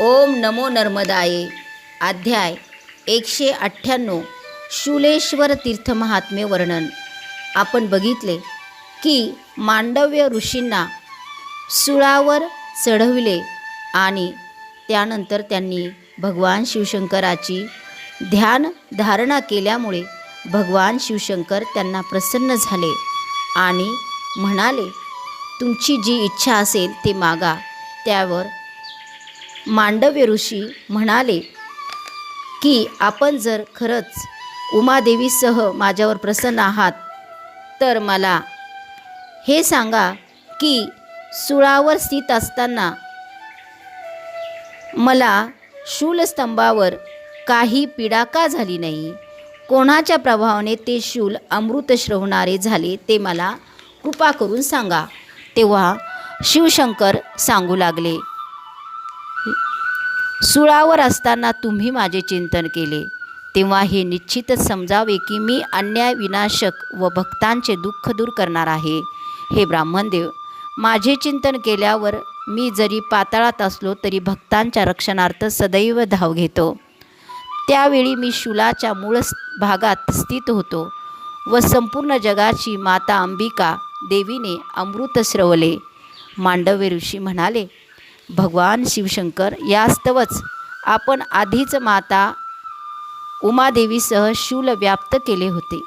ओम नमो नर्मदाये. अध्याय एकशे अठ्ठ्याण्णव. शूलेश्वर तीर्थ महात्म्य वर्णन. आपण बघितले की मांडव्य ऋषींना सुळावर चढविले आणि त्यानंतर त्यांनी भगवान शिवशंकराची ध्यान धारणा केल्यामुळे भगवान शिवशंकर त्यांना प्रसन्न झाले आणि म्हणाले तुमची जी इच्छा असेल ते मागा त्यावर मांडव्य ऋषी म्हणाले की आपण जर खरंच उमादेवीसह माझ्यावर प्रसन्न आहात तर मला हे सांगा की सुळावर स्थित असताना मला शूलस्तंभावर काही पीडा का झाली नाही? कोणाच्या प्रभावाने ते शूल अमृत श्रवणारे झाले ते मला कृपा करून सांगा. तेव्हा शिवशंकर सांगू लागले सुळावर असताना तुम्ही माझे चिंतन केले. तेव्हा हे निश्चितच समजावे की मी अन्याय विनाशक व भक्तांचे दुःख दूर करणार आहे. हे ब्राह्मणदेव माझे चिंतन केल्यावर मी जरी पाताळात असलो तरी भक्तांच्या रक्षणार्थ सदैव धाव घेतो. त्यावेळी मी शूलाच्या मूळ भागात स्थित होतो व संपूर्ण जगाची माता अंबिका देवीने अमृत श्रवले मांडव्य ऋषी म्हणाले भगवान शिवशंकर यास्तवच आपण आधीच माता उमादेवीसह शूल व्याप्त केले होते.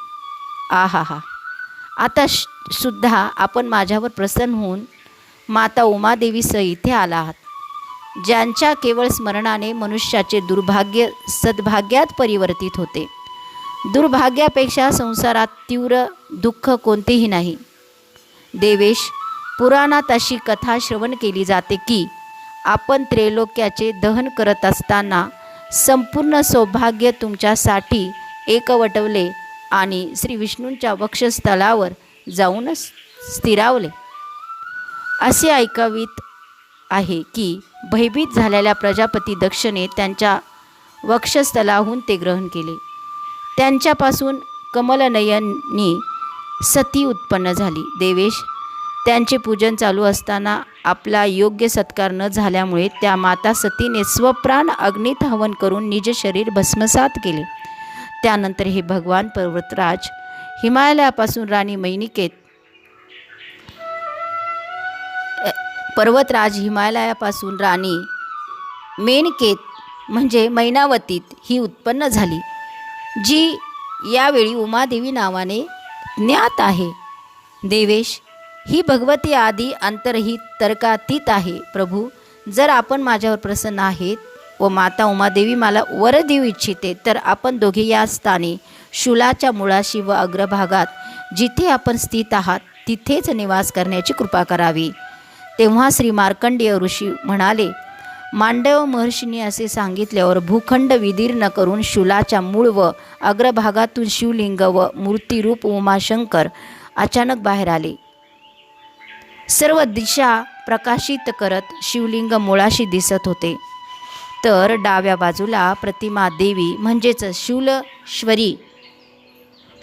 आहा हा आता श सुद्धा आपण माझ्यावर प्रसन्न होऊन माता उमादेवीसह इथे आला आहात. ज्यांच्या केवळ स्मरणाने मनुष्याचे दुर्भाग्य सद्भाग्यात परिवर्तित होते. दुर्भाग्यापेक्षा संसारात तीव्र दुःख कोणतेही नाही. देवेश पुराणात अशी कथा श्रवण केली जाते की आपण त्रैलोक्याचे दहन करत असताना संपूर्ण सौभाग्य तुमच्यासाठी एकवटवले आणि श्री विष्णूंच्या वक्षस्थळावर जाऊनच स्थिरावले. असे ऐकावीत आहे की भयभीत झालेल्या प्रजापती दक्षने त्यांच्या वक्षस्थलाहून ते ग्रहण केले. त्यांच्यापासून कमलनयनी सती उत्पन्न झाली. देवेश त्यांचे पूजन चालू असताना आपला योग्य सत्कार न झाल्यामुळे त्या माता सतीने स्वप्राण अग्नीत हवन करून निज शरीर भस्मसात केले. त्यानंतर हे भगवान पर्वतराज हिमालयापासून राणी मैनिकेत पर्वतराज हिमालयापासून राणी मेनकेत म्हणजे मैनावतीत ही उत्पन्न झाली जी यावेळी उमादेवी नावाने ज्ञात आहे. देवेश ही भगवती आदी अंतरहित तर्कातीत आहे प्रभू. जर आपण माझ्यावर प्रसन्न आहेत व माता उमादेवी मला वर देऊ इच्छिते तर आपण दोघे या स्थानी शूलाच्या मुळाशी व अग्रभागात जिथे आपण स्थित आहात तिथेच निवास करण्याची कृपा करावी. तेव्हा श्री मार्कंडेय ऋषी म्हणाले मांडव महर्षींनी असे सांगितल्यावर भूखंड विदीर्ण करून शूलाच्या मूळ व अग्रभागातून शिवलिंग व मूर्तिरूप उमाशंकर अचानक बाहेर आले. सर्व दिशा प्रकाशित करत शिवलिंग मुळाशी दिसत होते. तर डाव्या बाजूला प्रतिमा देवी म्हणजेच शूलश्वरी.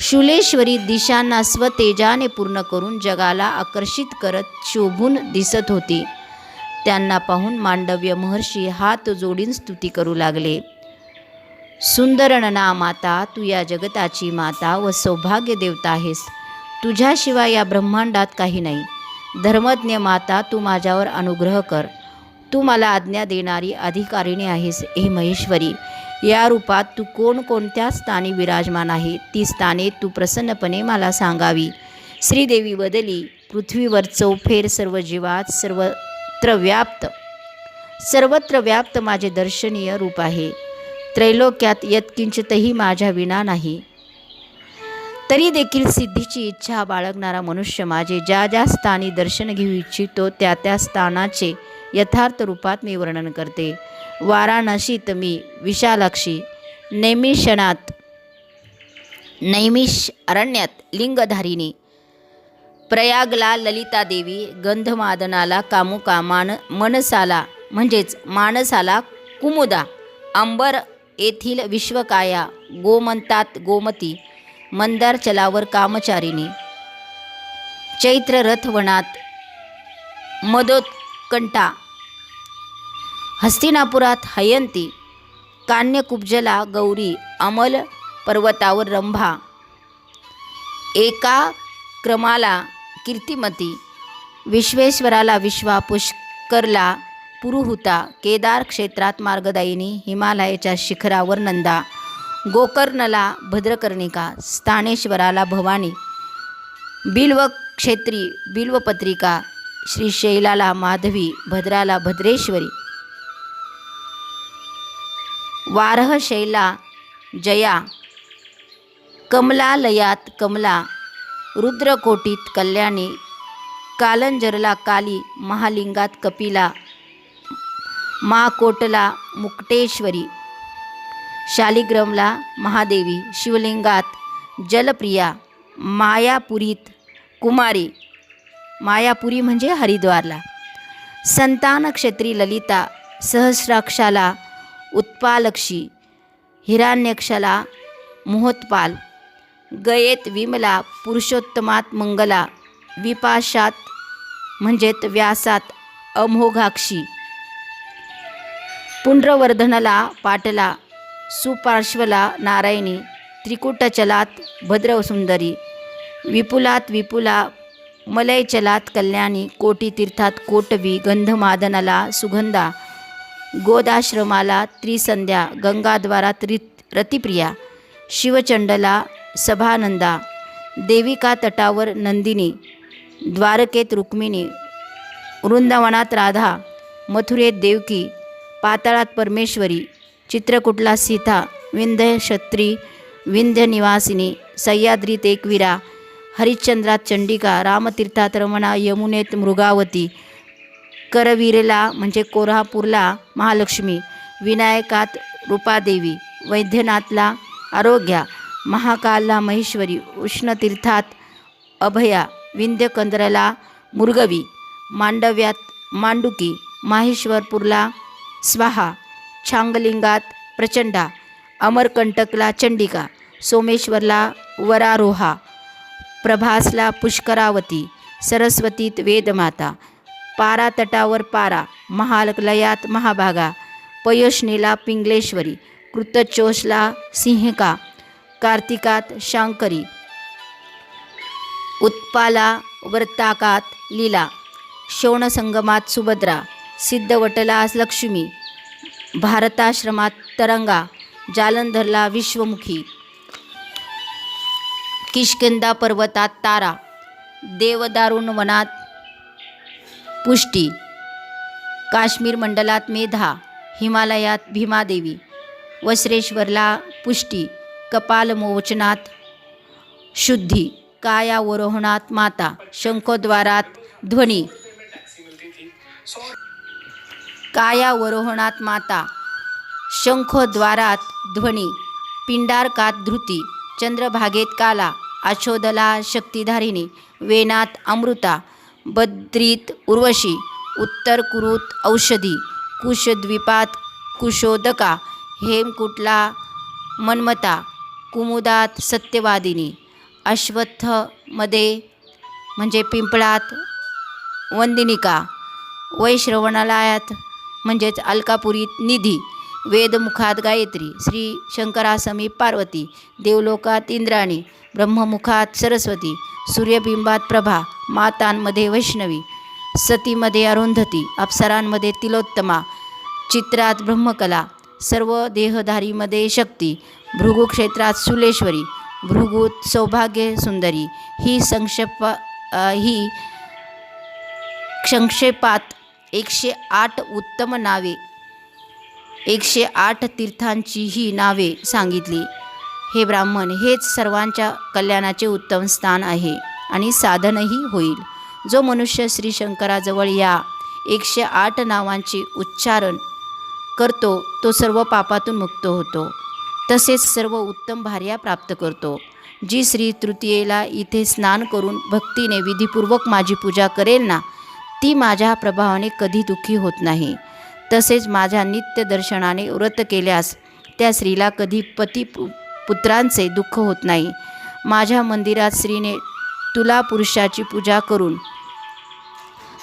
शूलेश्वरी दिशांना स्वतेजाने पूर्ण करून जगाला आकर्षित करत शोभून दिसत होती. त्यांना पाहून मांडव्य महर्षी हात जोडीन स्तुती करू लागले. सुंदरणना माता तू या जगताची माता व सौभाग्य देवता आहेस. तुझ्याशिवाय या ब्रह्मांडात काही नाही. धर्मज्ञ माता तू माझ्यावर अनुग्रह कर. तू मला आज्ञा देणारी अधिकारिणी आहेस हे महेश्वरी. या रूपात तू कोणकोणत्या स्थानी विराजमान आहे ती स्थाने तू प्रसन्नपणे मला सांगावी. श्रीदेवी बदली पृथ्वीवर चौफेर सर्व जीवात सर्वत्र व्याप्त. सर्वत्र व्याप्त माझे दर्शनीय रूप आहे. त्रैलोक्यात यत्किंचितही माझ्या विना नाही. तरी देखील सिद्धीची इच्छा बाळगणारा मनुष्य माझे ज्या ज्या स्थानी दर्शन घेऊ इच्छितो त्या त्या स्थानाचे यथार्थ रूपात मी वर्णन करते. वाराणसीत मी विशालाक्षी नैमिषणात नैमिष अरण्यात लिंगधारिणी प्रयागला ललिता देवी गंधमादनाला कामुका मान मनसाला म्हणजेच मानसाला कुमुदा अंबर येथील विश्वकाया गोमंतात गोमती मंदार चलावर कामचारिणी. चैत्र रथवनात मदोत्कंठा. हस्तिनापुरात हयंती. कान्यकुब्जला गौरी अमल पर्वतावर रंभा. एका क्रमाला कीर्तिमती. विश्वेश्वराला विश्वा पुष्करला पुरुहुता. केदार क्षेत्रात मार्गदायिनी. हिमालयाच्या शिखरावर नंदा. गोकर्णला भद्रकर्णिका स्थानेश्वराला भवानी बिल्व क्षेत्री बिल्वपत्रिका श्रीशैलाला माधवी भद्राला भद्रेश्वरी. वारह शैला जया कमलालयात कमला रुद्रकोटीत कल्याणी कालंजरला काली महालिंगात कपिला माकोटला मुक्टेश्वरी शालिग्रामला महादेवी शिवलिंगात जलप्रिया मायापुरीत कुमारी मायापुरी म्हणजे हरिद्वारला. संतानक्षत्री ललिता सहस्राक्षाला उत्पालक्षी हिरण्यक्षाला मोहोत्पाल गयेत विमला पुरुषोत्तमात मंगला विपाशात म्हणजेत व्यासात अमोघाक्षी. पुंड्रवर्धनला पाटला सुपार्श्वला नारायणी त्रिकुटचलात भद्रसुंदरी विपुलात विपुला मलयचलात कल्याणी कोटीतीर्थात कोटवी गंधमादनाला सुगंधा गोदाश्रमाला त्रिसंध्या गंगाद्वारात रि रतिप्रिया शिवचंडला सभानंदा देविका तटावर नंदिनी द्वारकेत रुक्मिणी वृंदावनात राधा मथुरेत देवकी पाताळात परमेश्वरी चित्रकुटला सीता विंध्यक्षत्री विंध्यनिवासिनी सह्याद्रीत एकविरा हरिश्चंद्रात चंडिका रामतीर्थात रमणा यमुनेत मृगावती करवीरला म्हणजे कोल्हापूरला महालक्ष्मी विनायकात रूपादेवी वैद्यनाथला आरोग्या महाकालला महेश्वरी उष्णतीर्थात अभया विंध्यकंद्रला मुर्गवी मांडव्यात मांडुकी माहेश्वरपूरला स्वाहा छांगलिंगात प्रचंडा अमरकंटकला चंडिका सोमेश्वरला वरारोहा प्रभासला पुष्करावती सरस्वतीत वेदमाता पारा तटावर पारा महालयात महाभागा पयोष्णीला पिंगलेश्वरी कृतचोषला सिंहिका कार्तिकात शांकरी उत्पाला वर्ताकात लीला शोणसंगमात सुभद्रा सिद्धवटला लक्ष्मी भारताश्रमात तरंगा जालंधरला विश्वमुखी. किष्किंदा पर्वतात तारा देवदारुण वनात पुष्टी. काश्मीर मंडलात मेधा हिमालयात भीमादेवी. वस्रेश्वरला पुष्टी कपालमोचनात शुद्धी कायावरोहणात माता शंखोद्वारात ध्वनी. कायावरोहणात माता. शंखोद्वारात ध्वनी. पिंडारकात धृती. चंद्रभागेत काला. आशोदला शक्तिधारिणी. वेनात अमृता. बद्रीत उर्वशी. उत्तर कुरुत औषधी. कुशद्वीपात कुशोदका. हेमकुटला मन्मता. कुमुदात सत्यवादिनी. अश्वत्थमध्ये म्हणजे पिंपळात वंदिनिका. वैश्रवणालयात म्हणजेच अलकापुरीत निधी वेदमुखात गायत्री श्री शंकरासमी पार्वती देवलोकात इंद्राणी ब्रह्ममुखात सरस्वती सूर्यबिंबात प्रभा मातांमध्ये वैष्णवी सतीमध्ये अरुंधती अप्सरांमध्ये तिलोत्तमा चित्रात ब्रह्मकला सर्व देहधारीमध्ये शक्ती भृगुक्षेत्रात सुलेश्वरी भृगूत सौभाग्य सुंदरी ही संक्षेप ही संक्षेपात एकशे आठ उत्तम नावे एकशे आठ तीर्थांची ही नावे सांगितली. हे ब्राह्मण हेच सर्वांच्या कल्याणाचे उत्तम स्थान आहे आणि साधनही होईल. जो मनुष्य श्री शंकराजवळ या एकशे आठ नावांचे उच्चारण करतो तो सर्व पापातून मुक्त होतो. तसेच सर्व उत्तम भार्या प्राप्त करतो. जी श्री तृतीयेला इथे स्नान करून भक्तीने विधीपूर्वक माझी पूजा करेल ना ती माझ्या प्रभावाने कधी दुःखी होत नाही. तसेच माझ्या नित्यदर्शनाने व्रत केल्यास त्या स्त्रीला कधी पती पु पुत्रांचे दुःख होत नाही. माझ्या मंदिरात स्त्रीने तुला पुरुषाची पूजा करून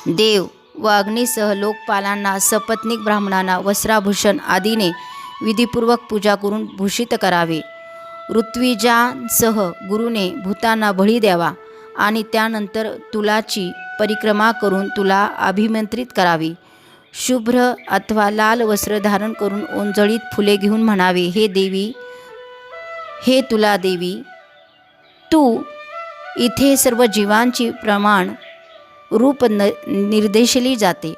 देव व अग्निसह लोकपालांना सपत्निक ब्राह्मणांना वस्त्राभूषण आदीने विधीपूर्वक पूजा करून भूषित करावे. ऋत्विजांसह गुरुने भूतांना बळी द्यावा आणि त्यानंतर तुलाची परिक्रमा करून तुला अभिमंत्रित करावी. शुभ्र अथवा लाल वस्त्र धारण करून ओंजळीत फुले घेऊन म्हणावे हे देवी हे तुला देवी तू इथे सर्व जीवांची प्रमाण रूप न निर्देशली जाते.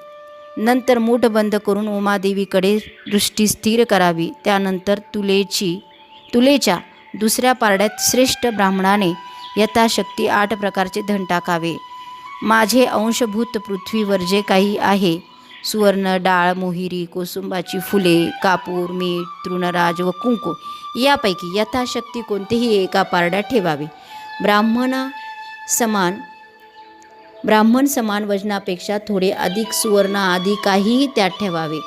नंतर मूठ बंद करून उमादेवीकडे दृष्टी स्थिर करावी. त्यानंतर तुलेची तुलेच्या दुसऱ्या पारड्यात श्रेष्ठ ब्राह्मणाने यथाशक्ती आठ प्रकारचे धन टाकावे. माझे अंशभूत पृथ्वीवर जे काही आहे सुवर्ण डाळ मोहिरी कोसुंबाची फुले कापूर मीठ तृणराज व कुंकू यापैकी यथाशक्ती कोणतेही एका पारड्यात ठेवावे. ब्राह्मणा समान ब्राह्मण समान वजनापेक्षा थोडे अधिक सुवर्ण आदी काहीही त्यात ठेवावे.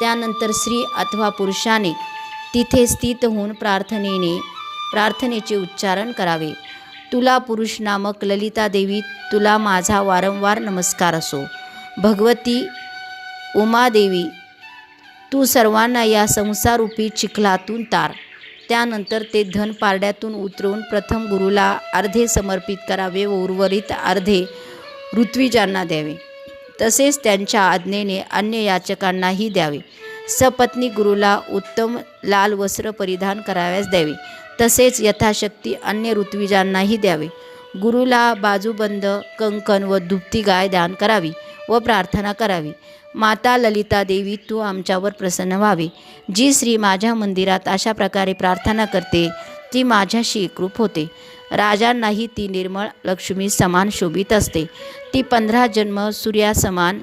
त्यानंतर स्त्री अथवा पुरुषाने तिथे स्थित होऊन प्रार्थनेने प्रार्थनेचे उच्चारण करावे. तुला पुरुष नामक ललिता देवी तुला माझा वारंवार नमस्कार असो. भगवती उमादेवी तू सर्वांना या संसारूपी चिखलातून तार. त्यानंतर ते धन पारड्यातून उतरवून प्रथम गुरुला अर्धे समर्पित करावे व उर्वरित अर्धे ऋत्विजांना द्यावे. तसेच त्यांच्या आज्ञेने अन्य याचकांनाही द्यावे. सपत्नी गुरुला उत्तम लाल वस्त्र परिधान कराव्यास द्यावे. तसेच यथाशक्ती अन्य ऋत्विजांनाही द्यावे. गुरुला बाजूबंद कंकण व दुभती गाय दान करावी व प्रार्थना करावी. माता ललिता देवी तू आमच्यावर प्रसन्न व्हावे. जी श्री माझ्या मंदिरात अशा प्रकारे प्रार्थना करते ती माझ्याशी एकरूप होते. राजांनाही ती निर्मळ लक्ष्मी समान शोभित असते. ती पंधरा जन्म सूर्यासमान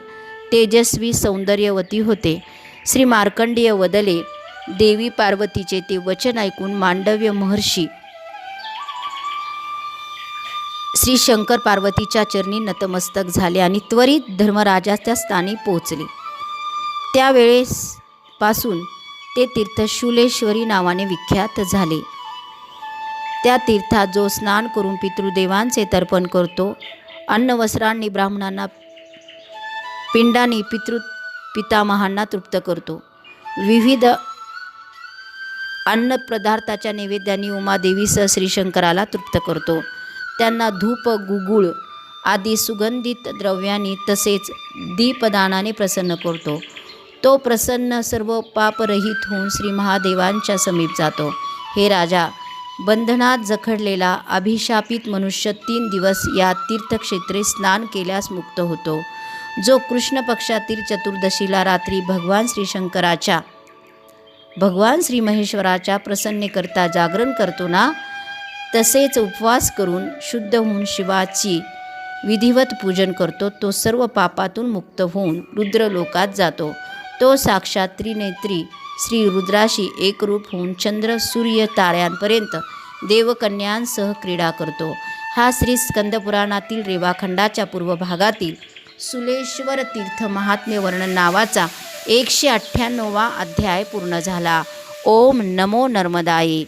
तेजस्वी सौंदर्यवती होते. श्री मार्कंडेय वदले देवी पार्वतीचे ते वचन ऐकून मांडव्य महर्षी श्री शंकर पार्वतीच्या चरणी नतमस्तक झाले आणि त्वरित धर्मराजाच्या स्थानी पोहोचले. त्यावेळेस पासून ते तीर्थ शूलेश्वरी नावाने विख्यात झाले. त्या तीर्थात जो स्नान करून पितृदेवांचे तर्पण करतो अन्नवस्त्रांनी ब्राह्मणांना पिंडाने पितृ पितामहांना तृप्त करतो. विविध अन्न पदार्थाच्या नैवेद्याने उमादेवीसह श्रीशंकराला तृप्त करतो. त्यांना धूप गुगुळ आदी सुगंधित द्रव्यांनी तसेच दीपदानाने प्रसन्न करतो. तो प्रसन्न सर्व पापरहित होऊन श्री महादेवांच्या समीप जातो. हे राजा बंधनात जखडलेला अभिशापित मनुष्य तीन दिवस या तीर्थक्षेत्रे स्नान केल्यास मुक्त होतो. जो कृष्ण पक्षातील चतुर्दशीला रात्री भगवान श्रीशंकराच्या भगवान श्री महेश्वराच्या प्रसन्नेकरता जागरण करतो ना तसेच उपवास करून शुद्ध होऊन शिवाची विधिवत पूजन करतो तो सर्व पापातून मुक्त होऊन रुद्रलोकात जातो. तो साक्षात त्रिनेत्री श्री रुद्राशी एकरूप होऊन चंद्र सूर्य ताऱ्यांपर्यंत देवकन्यांसह क्रीडा करतो. हा श्री स्कंदपुराणातील रेवाखंडाच्या पूर्व भागातील सुलेश्वर तीर्थ महात्म्य वर्णन नावाचा एकशे अठ्ठ्याण्णववा अध्याय पूर्ण झाला. ओम नमो नर्मदाये.